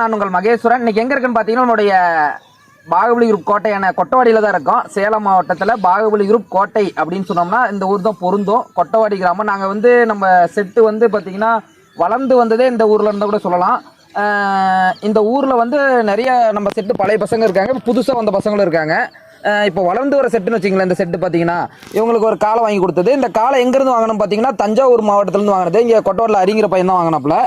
நான் உங்கள் மகேஸ்வரன். இன்னைக்கு எங்கே இருக்குன்னு பார்த்தீங்கன்னா நம்மளுடைய பாகுபலி குரூப் கோட்டையான கொட்டவாடியில் தான் இருக்கோம். சேலம் மாவட்டத்தில் பாகுபலி குரூப் கோட்டை அப்படின்னு சொன்னோம்னா இந்த ஊர் தான் பொருந்தும். கொட்டவாடி கிராமம். நாங்கள் வந்து நம்ம செட்டு வந்து பார்த்திங்கன்னா வளர்ந்து வந்ததே இந்த ஊரில் இருந்தால் கூட சொல்லலாம். இந்த ஊரில் வந்து நிறைய நம்ம செட்டு பழைய பசங்க இருக்காங்க. புதுசாக வந்த பசங்களும் இருக்காங்க. இப்போ வளர்ந்து வர செட்டுன்னு வச்சிங்களேன் இந்த செட்டு பார்த்தீங்கன்னா இவங்களுக்கு ஒரு காலை வாங்கி கொடுத்தது. இந்த காலை எங்கேருந்து வாங்கணும் பார்த்தீங்கன்னா தஞ்சாவூர் மாவட்டத்துலேருந்து வாங்கினது. இங்கே கொட்டவரில் அறிங்கிற பையன் தான் வாங்கினப்பில்.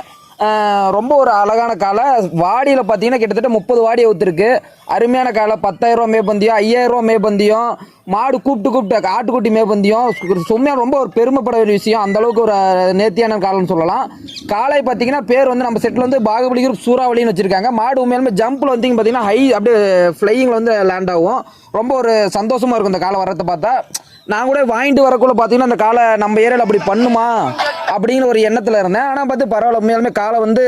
ரொம்ப ஒரு அழகான காலை. வாடியில் பார்த்தீங்கன்னா கிட்டத்தட்ட முப்பது வாடி ஊற்றுருக்கு அருமையான காலை. பத்தாயிரம் மேபந்தியம் ஐயாயிரம் மேபந்தியம் மாடு கூப்பிட்டு கூப்பிட்டு ஆட்டுக்குட்டி மேபந்தியம். சும்மையாக ரொம்ப ஒரு பெருமைப்பட வேண்டிய விஷயம். அந்தளவுக்கு ஒரு நேர்த்தியான காலம்னு சொல்லலாம். காலை பார்த்தீங்கன்னா பேர் வந்து நம்ம செட்டில் வந்து பாகுபலி குரூப் சூறாவளின்னு வச்சிருக்காங்க. மாடு உண்மையிலுமே ஜம்பில் வந்து பார்த்தீங்கன்னா ஹை அப்படியே ஃப்ளையிங்கில் வந்து லேண்ட் ஆகும். ரொம்ப ஒரு சந்தோஷமாக இருக்கும் இந்த காலை வர்றதை பார்த்தா. நான் கூட வாங்கிட்டு வரக்குள்ளே பார்த்தீங்கன்னா அந்த காலை நம்ம ஏரியாவில் அப்படி பண்ணுமா? அப்படிங்கிற ஒரு எண்ணத்தில் இருந்தேன். ஆனால் பார்த்து பரவாயில்ல உண்மையாலுமே காலை வந்து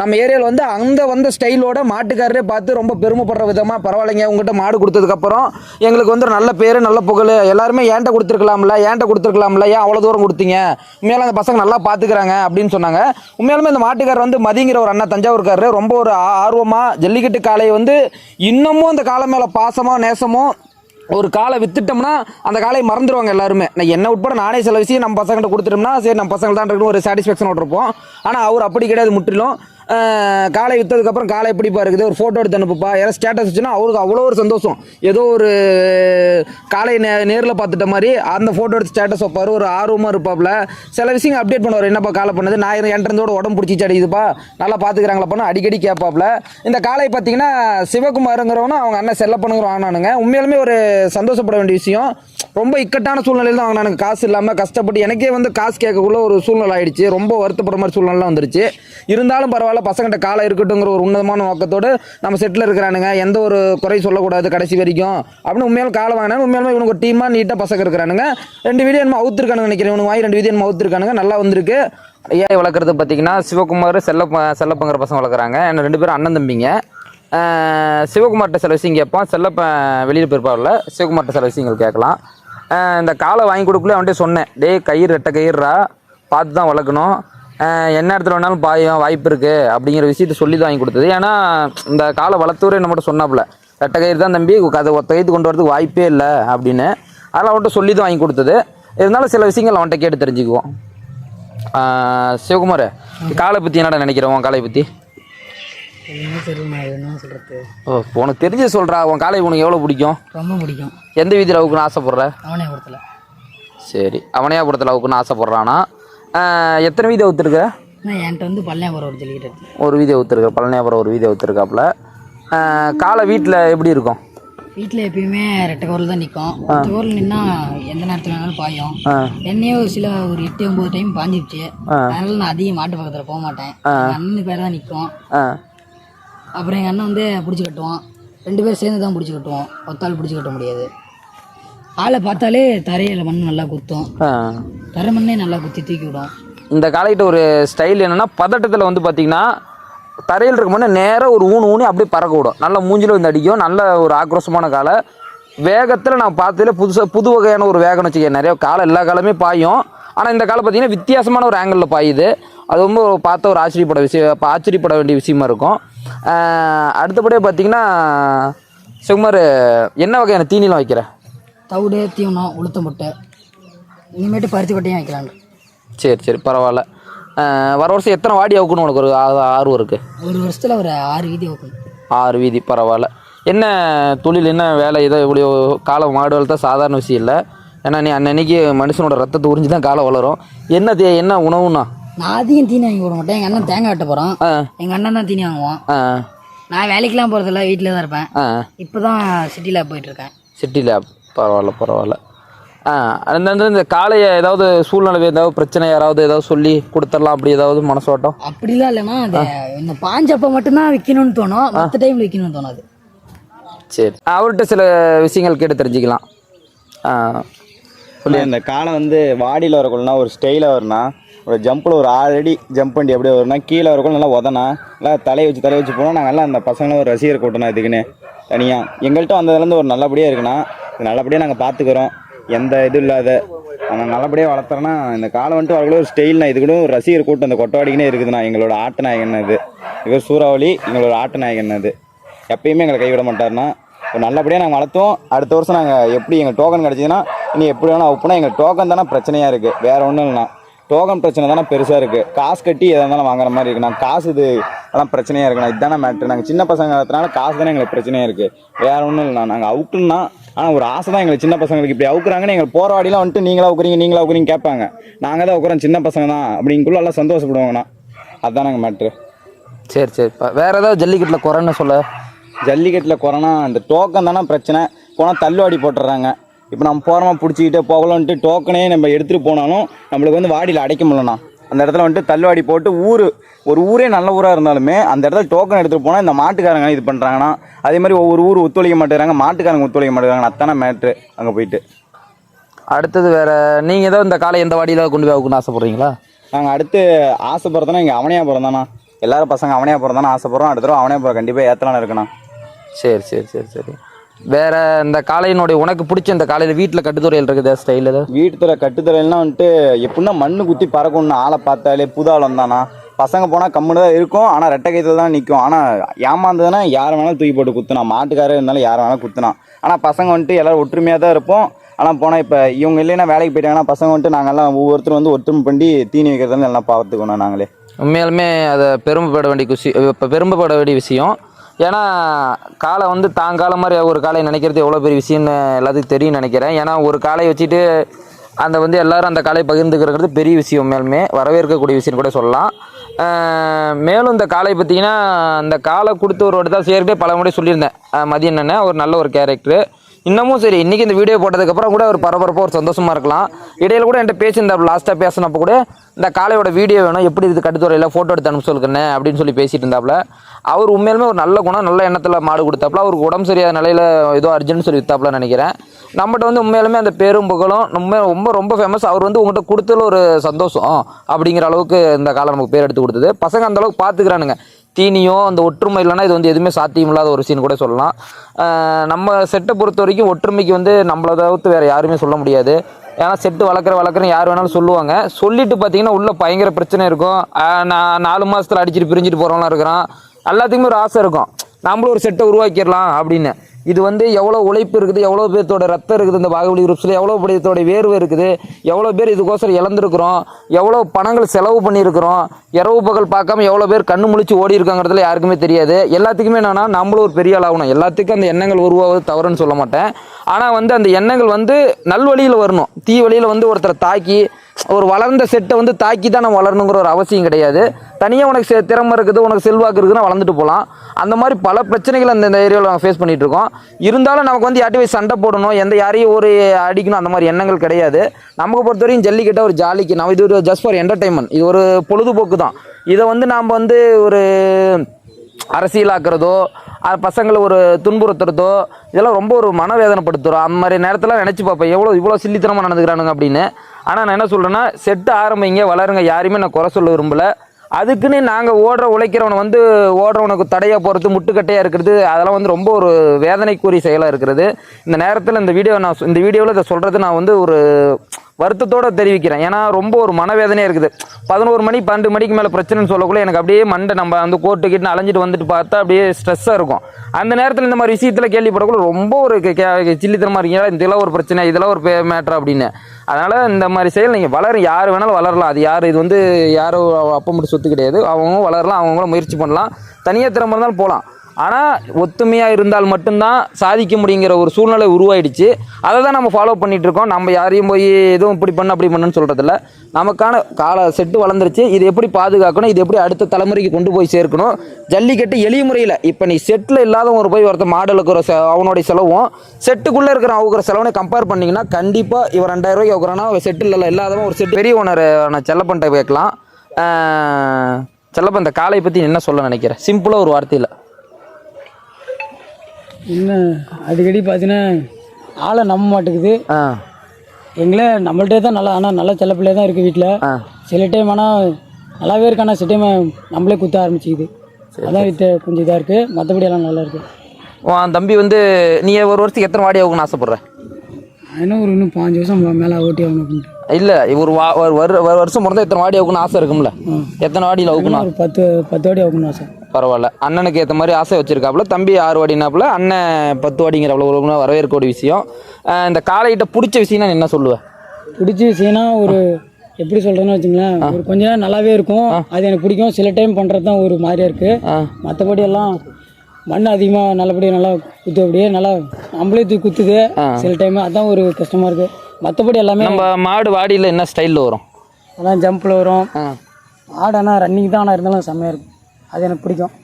நம்ம ஏரியாவில் வந்து அங்கே வந்த ஸ்டைலோட மாட்டுக்காரரே பார்த்து ரொம்ப பெருமைப்படுற விதமாக பரவாயில்லைங்க உங்கள்கிட்ட மாடு கொடுத்ததுக்கப்புறம் எங்களுக்கு வந்து ஒரு நல்ல பேர் நல்ல புகழ் எல்லாருமே ஏன்ட்ட கொடுத்துருக்கலாம்ல ஏன்ட்ட கொடுத்துருக்கலாம்ல ஏன் அவ்வளோ தூரம் கொடுத்தீங்க? உண்மையால அந்த பசங்க நல்லா பார்த்துக்கிறாங்க அப்படின்னு சொன்னாங்க. உண்மையாலுமே இந்த மாட்டுக்காரர் வந்து மதிங்கிற ஒரு அண்ணா தஞ்சாவூர்காரர் ரொம்ப ஒரு ஆர்வமாக ஜல்லிக்கட்டு காலையை வந்து இன்னமும் அந்த காலை மேலே பாசமோ நேசமோ ஒரு காலை வித்துட்டோம்னா அந்த காலையை மறந்துடுவாங்க எல்லாருமே. நான் என்ன உட்பட நானே சில விஷயம் நம்ம பசங்கள்ட்ட கொடுத்துட்டோம்னா சரி நம்ம பசங்க தான் இருக்கணும் ஒரு சாட்டிஸ்ஃபேக்ஷன் இருப்போம் ஆனால் அவர் அப்படி கிடையாது முற்றிலும். காலை விற்றதுக்கப்புறம் காலை எப்படிப்பா இருக்குது? ஒரு ஃபோட்டோ எடுத்து அனுப்புப்பா. யாராவது ஸ்டேட்டஸ் வச்சுன்னா அவருக்கு அவ்வளோ ஒரு சந்தோஷம். ஏதோ ஒரு காலை நே நேரில் பார்த்துட்ட மாதிரி அந்த ஃபோட்டோ எடுத்து ஸ்டேட்டஸ் வைப்பார். ஒரு ஆர்வமாக இருப்பாப்புல சில விஷயங்கள் அப்டேட் பண்ணுவார். என்னப்பா காலை பண்ணது? நான் என்ட்ரன்ஸோட உடம்பு பிடிச்சி அடிக்குதுப்பா நல்லா பார்த்துக்கிறாங்களாப்பான்னு அடிக்கடி கேட்பாப்புல இந்த காலை பார்த்தீங்கன்னா சிவகுமாருங்கிறவனும் அவங்க அண்ணன் செல்லப்பனுங்கிற வாங்கினானுங்க உண்மையிலுமே ஒரு சந்தோஷப்பட வேண்டிய விஷயம். ரொம்ப இக்கட்டான சூழ்நிலையில் தான் வாங்கினானுங்க. காசு இல்லாமல் கஷ்டப்பட்டு எனக்கே வந்து காசு கேட்கக்குள்ள ஒரு சூழ்நிலை ஆயிடுச்சு. ரொம்ப வருத்தப்படுற மாதிரி சூழ்நிலை வந்துருச்சு. இருந்தாலும் பரவாயில்ல. பசங்கிட்ட காலை இருக்கட்டுங்கிற ஒரு உன்னதமான நோக்கத்தோடு நம்ம செட்டில் இருக்கிறானுங்க. எந்த ஒரு குறை சொல்லக்கூடாது கடைசி வரைக்கும். அப்படின்னு உண்மையால் காலை வாங்கினா உண்மையாலுமே இவனுக்கு ஒரு டீமாக நீட்டாக பசங்க இருக்கிறானுங்க. ரெண்டு வீடியோ என்ன அவுத்துருக்கானுங்க நினைக்கிறேன். இவனுக்கு வாங்கி ரெண்டு வீடியோ என்ன அவுத்துருக்கானுங்க. நல்லா வந்திருக்கு. ஏன் வளர்க்குறது பார்த்தீங்கன்னா சிவகுமார் செல்லப்ப செல்லப்பங்கிற பசங்க வளர்க்குறாங்க. என்ன ரெண்டு பேரும் அண்ணன் தம்பிங்க. சிவகுமார்கிட்ட சில விஷயம் கேட்பான் செல்லப்ப வெளியில் போயிருப்பாவில் சிவகுமார்கிட்ட சில விஷயங்கள் கேட்கலாம். இந்த காலை வாங்கி கொடுக்கல அவன்கிட்ட சொன்னேன். டே கயிறு ரெட்டை கயிறுரா பார்த்து தான் வளர்க்கணும். என்ன இடத்துல வேணாலும் பாயும் வாய்ப்பு இருக்குது அப்படிங்கிற விஷயத்த சொல்லி தான் வாங்கி கொடுத்தது. ஏன்னா இந்த காலை வளர்த்தவரே என்ன மட்டும் சொன்னாப்புல ரெட்டை கயிறு தான் தம்பி அதை ஒத்த கயிறு கொண்டு வரதுக்கு வாய்ப்பே இல்லை அப்படின்னு. அதெல்லாம் அவன்கிட்ட சொல்லி தான் வாங்கி கொடுத்தது. இருந்தாலும் சில விஷயங்கள் அவன்கிட்ட கேட்டு தெரிஞ்சுக்குவோம். சிவகுமார் காலை பற்றி என்னடா நினைக்கிறேன் உன் காலை பற்றி ஓ உனக்கு தெரிஞ்சு சொல்கிறா உன் காலை உனக்கு எவ்வளோ பிடிக்கும்? ரொம்ப பிடிக்கும். எந்த வீதியில் அவுக்குன்னு ஆசைப்படுற? அவனே கொடுத்தல. சரி அவனையாபுரத்தில் அவுக்குன்னு ஆசைப்பட்றானா? எத்தனை வீதி அவுத்துருக்க ஆனால் என்கிட்ட வந்து பள்ளியாபுரம் ஒரு ஜல்லிக்கிட்டு ஒரு வீதி அவுத்துருக்க பழனியாபுரம் ஒரு வீதி அவுத்துருக்காப்புல காலை வீட்டில் எப்படி இருக்கும்? வீட்டில் எப்பயுமே ரெட்டை கவரில் தான் நிற்கும் ரெட்டை கவரில் நின்னா எந்த நேரத்தில் வேணாலும் பாயும். என்னையே ஒரு சில ஒரு எட்டு ஒம்பது டைம் பாஞ்சிருச்சு. அதனால நான் அதிகம் மாட்டு பக்கத்தில் போக மாட்டேன். அண்ணனுக்கு பேர் தான் நிற்கும் அப்புறம் எங்கள் அண்ணன் வந்து பிடிச்சி கட்டுவான். ரெண்டு பேரும் சேர்ந்து தான் பிடிச்சி கட்டுவோம். ஒத்தாள் பிடிச்சி கட்ட முடியாது. ஆளை பார்த்தாலே தரையில் மண் நல்லா குத்தும். தரை மண்ணே நல்லா குத்தி தூக்கி விடும். இந்த காலைகிட்ட ஒரு ஸ்டைல் என்னன்னா பதட்டத்தில் வந்து பார்த்தீங்கன்னா தரையில் இருக்க முன்னே நேராக ஒரு ஊனு ஊனி அப்படியே பறக்க விடும். நல்ல மூஞ்சில வந்து அடிக்கும் நல்ல ஒரு ஆக்ரோஷமான காலை. வேகத்தில் நான் பார்த்ததுல புதுசாக புது வகையான ஒரு வேகம்னு வச்சுக்கேன் நிறைய காலை எல்லா காலமே பாயும். ஆனால் இந்த காலம் பார்த்தீங்கன்னா வித்தியாசமான ஒரு ஆங்கிளில் பாயுது. அது ரொம்ப பார்த்த ஒரு ஆச்சரியப்பட விஷயம் அப்ப ஆச்சரியப்பட வேண்டிய விஷயமா இருக்கும். அடுத்தபடியாக பார்த்தீங்கன்னா சுகுமார் என்ன வகையான தீனிலாம் வைக்கிற? தவிடு தீவனம் உளுத்தம் முட்டை இனிமேட்டு பருத்தி கொட்டையும் வைக்கலான்னு சரி சரி பரவாயில்ல. வர வருஷம் எத்தனை வாடி அவுக்கணும் உனக்கு ஒரு ஆர்வம் இருக்குது ஒரு வருஷத்தில் ஒரு ஆறு வீதி வைக்கணும் ஆறு வீதி பரவாயில்ல. என்ன தொழில் என்ன வேலை ஏதோ இவ்வளோ காலம் மாடு வளர்த்தா சாதாரண விஷயம் இல்லை. ஏன்னா நீ அன்னன்னைக்கு மனுஷனோட ரத்தத்தை உறிஞ்சி தான் காலம் வளரும். என்ன தே என்ன உணவுண்ணா நான் அதிகம் தீனி வாங்கி விட மாட்டேன். எங்கள் அண்ணன் தேங்காய் வெட்ட போகிறான் ஆ. எங்கள் அண்ணன் தான் தீனி வாங்குவான். ஆ. நான் வேலைக்கெலாம் போகிறதில்ல வீட்டில் தான் இருப்பேன். ஆ. இப்போ தான் சிட்டியில் போயிட்டுருக்கேன் சிட்டியில் பரவாயில்ல பரவாயில்ல. ஆ அந்த இந்த காலையை ஏதாவது சூழ்நிலை ஏதாவது பிரச்சனை யாராவது ஏதாவது சொல்லி கொடுத்துடலாம் அப்படி ஏதாவது மனசோட்டம் அப்படிலாம் இல்லைன்னா அது இந்த பாஞ்சப்போ மட்டும்தான் விற்கணும்னு தோணும். மற்ற டைமில் விற்கணும்னு தோணாது. சரி. அவர்கிட்ட சில விஷயங்கள் கேட்டு தெரிஞ்சுக்கலாம். ஆ. இல்லை இந்த காலை வந்து வாடியில் வரக்குள்ளனா ஒரு ஸ்டைலாக வரும்னா ஒரு ஜம்பில் ஒரு ஆறு அடி ஜம்ப் பண்ணி அப்படியே வரும்னா கீழே வரக்குள்ள நல்லா உதனா நல்லா தலையை வச்சு தலையை வச்சு போனால் நாங்கள் எல்லாம் அந்த பசங்களும் ஒரு ரசிகர் கூட்டணும் இதுக்குன்னு தனியாக எங்கள்கிட்ட வந்ததுலேருந்து ஒரு நல்லபடியாக இருக்குண்ணா நல்லபடியாக நாங்கள் பார்த்துக்குறோம் எந்த இதுவும் இல்லாத நாங்கள் நல்லபடியாக வளர்த்துறோன்னா இந்த காலம் வந்துட்டு வரக்குள்ள ஒரு ஸ்டைல்னா இது கூட ஒரு ரசிகர் கூட்டம் இந்த கொட்டவாடிக்குனே இருக்குதுண்ணா எங்களோட ஆட்ட நாயகன் அது இவர் சூறாவளி எங்களோட ஆட்ட நாயகன் அது எப்பயுமே எங்களை கைவிட மாட்டார்ண்ணா. இப்போ நல்லபடியாக நாங்கள் வளர்த்தோம். அடுத்த வருஷம் நாங்கள் எப்படி எங்கள் டோக்கன் கிடச்சிதுன்னா இனி எப்படி வேணால் ஒப்புனா எங்கள் டோக்கன் தானே பிரச்சனையாக இருக்குது வேறு ஒன்றும் இல்லைண்ணா. டோக்கன் பிரச்சனை தானே பெருசாக இருக்குது காசு கட்டி எதாக இருந்தாலும் வாங்குற மாதிரி இருக்குண்ணா காசு இது அதெல்லாம் பிரச்சனையாக இருக்குண்ணா இதுதானே மேட்ரு நாங்கள் சின்ன பசங்கிறதுனால காசு தானே எங்களுக்கு பிரச்சனையாக இருக்குது வேறு ஒன்றும் இல்லைண்ணா. நாங்கள் அவுட்டுன்னா ஆனால் ஒரு ஆசை தான் எங்களுக்கு சின்ன பசங்களுக்கு இப்படி அவுக்குறாங்கன்னு எங்களுக்கு போகிற வாடிலாம் வந்துட்டு நீங்களா அவுக்குறீங்க நீங்களா அவுக்குறீங்க கேட்பாங்க. நாங்கள் தான் அவுக்குறோம் சின்ன பசங்க தான் அப்படிங்குள்ள எல்லாம் சந்தோஷப்படுவாங்கண்ணா. அதுதான் நாங்கள் மேட்ரு சரி சரிப்பா வேற ஏதாவது ஜல்லிக்கட்டில் குறைன்னு சொல்ல? ஜல்லிக்கட்டில் கொரோனா அந்த டோக்கன் தானே பிரச்சனை. போனால் தள்ளுவாடி போட்டுடுறாங்க இப்போ நம்ம போகிறோமா பிடிச்சிக்கிட்டு போகலான்ட்டு டோக்கனே நம்ம எடுத்துகிட்டு போனாலும் நம்மளுக்கு வந்து வாடியில் அடைக்க முடியலண்ணா. அந்த இடத்துல வந்துட்டு தள்ளுவாடி போட்டு ஊர் ஒரு ஊரே நல்ல ஊராக இருந்தாலுமே அந்த இடத்துல டோக்கன் எடுத்துகிட்டு போனால் இந்த மாட்டுக்காரங்க இது பண்ணுறாங்கன்னா அதே மாதிரி ஒவ்வொரு ஊர் ஒத்துழைக்க மாட்டேங்கிறாங்க மாட்டுக்காரங்க ஒத்துழைக்க மாட்டேங்கிறாங்க அத்தான மேட்ரு அங்கே போயிட்டு. அடுத்தது வேற நீங்கள் ஏதோ இந்த காலை எந்த வாடியில் கொண்டு போய் வைக்கணும்னு ஆசைப்படுறீங்களா? நாங்கள் அடுத்து ஆசைப்படுறதுனா இங்கே அவனியாபுரம் தானா. எல்லாரும் பசங்க அவனியாபுரம் தானே ஆசைப்படுறோம். அடுத்த தடவை அவனியாபுரம் கண்டிப்பாக ஏற்றலான்னு இருக்கணும். சரி சரி சரி சரி. வேற இந்த காளையினுடைய உனக்கு பிடிச்ச இந்த காலையில் வீட்டில் கட்டுத்துறையில் இருக்குது ஸ்டைல் ஏதாவது வீட்டுத்துறை கட்டுத்துறையெல்லாம் வந்துட்டு எப்படின்னா மண்ணு குத்தி பறக்கணும்னு ஆளை பார்த்தாலே புதாளம் தானா? பசங்க போனால் கம்முன்னு தான் இருக்கும் ஆனால் ரெட்டை கைத்தில் தான் நிற்கும் ஆனால் ஏமாந்ததுன்னா யாரை வேணாலும் தூக்கி போட்டு குத்துனான். மாட்டுக்காரர் இருந்தாலும் யாரை வேணாலும் குத்துனான். ஆனால் பசங்க வந்துட்டு எல்லாரும் ஒற்றுமையாக தான் இருப்போம். ஆனால் போனால் இப்போ இவங்க இல்லைன்னா வேலைக்கு போயிட்டாங்கன்னா பசங்க வந்துட்டு நாங்கள்லாம் ஒவ்வொருத்தரும் வந்து ஒற்றுமை பண்ணி தீனி வைக்கிறதுல எல்லாம் பார்த்துக்கணும் நாங்களே. உண்மையாலுமே அதை பெருமைப்பட வேண்டிய குசி இப்போ பெருமைப்பட வேண்டிய விஷயம். ஏன்னா காலை வந்து தாங்கால மாதிரி ஒரு காலை நினைக்கிறது எவ்வளோ பெரிய விஷயம்னு எல்லாத்துக்கும் தெரியும்னு நினைக்கிறேன். ஏன்னா ஒரு காளையை வச்சுட்டு அந்த வந்து எல்லோரும் அந்த காளையை பகிர்ந்துக்கிறது பெரிய விஷயம். மேலுமே வரவேற்கக்கூடிய விஷயம் கூட சொல்லலாம். மேலும் இந்த காலை பார்த்தீங்கன்னா அந்த காலை கொடுத்து தான் சேர்க்கிட்டே பல முறை சொல்லியிருந்தேன். மதியம் என்னென்ன. ஒரு நல்ல ஒரு கேரக்டரு இன்னமும் சரி இன்றைக்கி இந்த வீடியோ போட்டதுக்கப்புறம் கூட ஒரு பரபரப்பாக ஒரு சந்தோஷமாக இருக்கலாம். இடையில கூட என்கிட்ட பேசியிருந்தார் லாஸ்ட்டாக பேசினப்போ கூட இந்த காளையோட வீடியோ வேணும் எப்படி இது கட்டுத்துறையில் ஃபோட்டோ எடுத்து அனுப்பி சொல்லுங்கண்ணே அப்படின்னு சொல்லி பேசிட்டு இருந்தாப்புல அவர் உண்மையிலுமே ஒரு நல்ல குணம் நல்ல எண்ணத்தில் மாடு கொடுத்தாப்புல அவருக்கு உடம்பு சரியாத நிலையில் ஏதோ அர்ஜென்ட் சொல்லி வித்தாப்புல நினைக்கிறேன். நம்மகிட்ட வந்து உண்மையாலுமே அந்த பேரும் புகழும் நம்ம ரொம்ப ரொம்ப ஃபேமஸ் அவர் வந்து உங்கள்கிட்ட கொடுத்ததுல ஒரு சந்தோஷம் அப்படிங்கிற அளவுக்கு இந்த காலம் நமக்கு பேர் எடுத்து கொடுத்தது. பசங்க அந்த அளவுக்கு பார்த்துக்கிறானுங்க. தீனியோ அந்த ஒற்றுமை இல்லைன்னா இது வந்து எதுவுமே சாத்தியம் இல்லாத ஒரு சீன் கூட சொல்லலாம். நம்ம செட்டை பொறுத்த வரைக்கும் ஒற்றுமைக்கு வந்து நம்மளை தவிர்த்து வேறு யாருமே சொல்ல முடியாது. ஏன்னா செட்டு வளர்க்குற வளர்க்குறேன் யார் வேணாலும் சொல்லுவாங்க. சொல்லிட்டு பார்த்தீங்கன்னா உள்ளே பயங்கர பிரச்சனை இருக்கும். நான் நாலு மாதத்தில் அடிச்சிட்டு பிரிஞ்சுட்டு போகிறவங்களாம் இருக்கிறான். எல்லாத்துக்குமே ஒரு ஆசை இருக்கும். நம்மளும் ஒரு செட்டை உருவாக்கிடலாம் அப்படின்னு. இது வந்து எவ்வளோ உழைப்பு இருக்குது எவ்வளோ பேர்த்தோட ரத்தம் இருக்குது இந்த பாகுபலி குரூப்ஸில் எவ்வளோ பேர்த்தோட வேர்வை இருக்குது எவ்வளோ பேர் இதுக்கோசரம் இழந்திருக்கிறோம் எவ்வளோ பணங்கள் செலவு பண்ணியிருக்கிறோம் இரவு பகல் பார்க்காம எவ்வளோ பேர் கண்ணு முழிச்சு ஓடி இருக்காங்கிறதுல யாருக்குமே தெரியாது. எல்லாத்துக்குமே என்னென்னா நம்மளும் ஒரு பெரிய ஆள் ஆகணும். எல்லாத்துக்கும் அந்த எண்ணங்கள் உருவாவது தவறுன்னு சொல்ல மாட்டேன். ஆனால் வந்து அந்த எண்ணங்கள் வந்து நல்வழியில் வரணும். தீ வழியில் வந்து ஒருத்தரை தாக்கி ஒரு வளர்ந்த செட்டை வந்து தாக்கி தான் நம்ம வளரணுங்கிற ஒரு அவசியம் கிடையாது. தனியாக உனக்கு செ- திறமை இருக்குது உனக்கு செல்வாக்கு இருக்குதுன்னா வளர்ந்துட்டு போகலாம். அந்த மாதிரி பல பிரச்சனைகள் அந்த இந்த ஏரியாவில் நாங்கள் ஃபேஸ் பண்ணிகிட்டு இருக்கோம். இருந்தாலும் நமக்கு வந்து யார்ட்டையும் போய் சண்டை போடணும் எந்த யாரையும் ஒரு அடிக்கணும் அந்த மாதிரி எண்ணங்கள் கிடையாது. நமக்கு பொறுத்தவரையும் ஜல்லிக்கட்டை ஒரு ஜாலிக்கு நம்ம இது ஒரு ஜஸ்ட் ஃபார் என்டர்டைன்மெண்ட் இது ஒரு பொழுதுபோக்கு தான். இதை வந்து நாம் வந்து ஒரு அரசியலாக்குறதோ அது பசங்களை ஒரு துன்புறுத்துறதோ இதெல்லாம் ரொம்ப ஒரு மனவேதனைப்படுத்துகிறோம் அந்த மாதிரி நேரத்தில் நினச்சி பார்ப்பேன் எவ்வளோ இவ்வளோ சில்லித்தனமாக நடந்துக்கிறானுங்க அப்படின்னு. ஆனால் நான் என்ன சொல்கிறேன்னா செட்டு ஆரம்பிங்க வளருங்க யாரையுமே நான் குறை சொல்ல விரும்பலை. அதுக்குன்னு நாங்கள் ஓடுற உழைக்கிறவனை வந்து ஓடுறவனுக்கு தடையாக போகிறது முட்டுக்கட்டையாக இருக்கிறது அதெல்லாம் வந்து ரொம்ப ஒரு வேதனைக்குரிய செயலாக இருக்கிறது. இந்த நேரத்தில் இந்த வீடியோ நான் சொ- இந்த வீடியோவில் இதை சொல்கிறது நான் வந்து ஒரு வருத்தத்தோடு தெரிவிக்கிறேன். ஏன்னா ரொம்ப ஒரு மனவேதனையாக இருக்குது. பதினோரு மணி பன்னெண்டு மணிக்கு மேலே பிரச்சனைன்னு சொல்லக்குள்ள எனக்கு அப்படியே மண்டை நம்ம அந்த கோர்ட்டு கிட்ட அலைஞ்சிட்டு வந்துட்டு பார்த்தா அப்படியே ஸ்ட்ரெஸ்ஸாக இருக்கும். அந்த நேரத்தில் இந்த மாதிரி விஷயத்தில் கேள்விப்படக்குள்ள ரொம்ப ஒரு கே- சில்லித்தனமாக இருக்கீங்களா? இதெல்லாம் ஒரு பிரச்சனை இதெல்லாம் ஒரு மேட்ரு அப்படின்னு. அதனால் இந்த மாதிரி செயல் நீங்கள் வளரும். யார் வேணாலும் வளரலாம். அது யார் இது வந்து யாரோ அப்பா மட்டும் சொத்து கிடையாது. அவங்களும் வளரலாம். அவங்களும் முயற்சி பண்ணலாம். தனியாக திறமை இருந்தாலும் போகலாம். ஆனால் ஒத்துமையாக இருந்தால் மட்டும்தான் சாதிக்க முடியுங்கிற ஒரு சூழ்நிலை உருவாயிடுச்சு. அதை தான் நம்ம ஃபாலோ பண்ணிகிட்ருக்கோம் இருக்கோம். நம்ம யாரையும் போய் எதுவும் இப்படி பண்ண அப்படி பண்ணுன்னு சொல்கிறதில்ல நமக்கான கால செட்டு வளர்ந்துருச்சு. இது எப்படி பாதுகாக்கணும்? இது எப்படி அடுத்த தலைமுறைக்கு கொண்டு போய் சேர்க்கணும்? ஜல்லிக்கட்டு எளிய முறையில். இப்போ நீ செட்டில் இல்லாதவங்க போய் ஒருத்தர் மாடலுக்கு செ அவனுடைய செலவும் செட்டுக்குள்ளே இருக்கிற அவங்க செலவுனை கம்பேர் பண்ணிங்கன்னா கண்டிப்பாக இவன் ரெண்டாயிரம் ரூபாய்க்கு அவுக்குறானா செட்டில் இல்லை இல்லாதவன் ஒரு செட்டு பெரிய ஓனர் நான் செல்லப்பன்ட்ட கேட்கலாம். ஆஹ் செல்லப்பன் இந்த காலை பற்றி என்ன சொல்ல நினைக்கிறேன் சிம்பிளாக ஒரு வார்த்தையில். என்ன அடிக்கடி பார்த்தீங்கன்னா ஆளை நம்ப மாட்டேங்குது. எங்களே நம்மள்ட்டே தான் நல்லா ஆனால் நல்ல செல்ல பிள்ளை தான் இருக்குது வீட்டில் சில டைம் ஆனால் நல்லாவே இருக்கு ஆனால் சில டைம் நம்மளே குத்த ஆரம்பிச்சிக்குது. அதான் இது கொஞ்சம் இதாக இருக்குது மற்றபடி எல்லாம் நல்லா இருக்குது உன் தம்பி வந்து நீ ஒரு வருஷத்துக்கு எத்தனை வாடி ஆகும்னு ஆசைப்படுற? இன்னும் ஒரு இன்னும் பாஞ்சு வருஷம் மேலே ஓட்டி ஆகணும் அப்படின்ட்டு. இல்லை ஒரு வா ஒரு வரு- ஒரு வருஷம் பிறந்தா எத்தனை வாடி ஆகும்னு ஆசை இருக்கும்ல? எத்தனை வாடியில் ஆகுனா ஒரு பத்து பத்து வாடி ஆகணும்னு ஆசை. பரவாயில்ல. அண்ணனுக்கு ஏற்ற மாதிரி ஆசை வச்சிருக்காப்புல. தம்பி ஆறு வாடினாப்புல அண்ணன் பத்து வாடிங்கிறப்பல ஒரு வரவேற்கக்கூடிய விஷயம். இந்த காளைகிட்ட பிடிச்ச விஷயம்னா என்ன சொல்லுவேன் பிடிச்ச விஷயம்னா ஒரு எப்படி சொல்கிறேன்னு வச்சுங்களேன் ஒரு கொஞ்ச நேரம் நல்லாவே இருக்கும். அது எனக்கு பிடிக்கும். சில டைம் பண்ணுறது தான் ஒரு மாதிரியா இருக்குது மற்றபடி எல்லாம் மண் அதிகமாக நல்லபடியாக நல்லா குத்து அப்படியே நல்லா நம்மளே தூக்கி குத்துது. சில டைம் அதான் ஒரு கஷ்டமாக இருக்குது மற்றபடி எல்லாமே நம்ம மாடு வாடியில் என்ன ஸ்டைலில் வரும்? அதான் ஜம்பில் வரும். ஆடு ஆனால் ரன்னிங் தான் ஆனால் இருந்தாலும் செம்மையாக இருக்கும். அது எனக்கு பிடிக்கும்.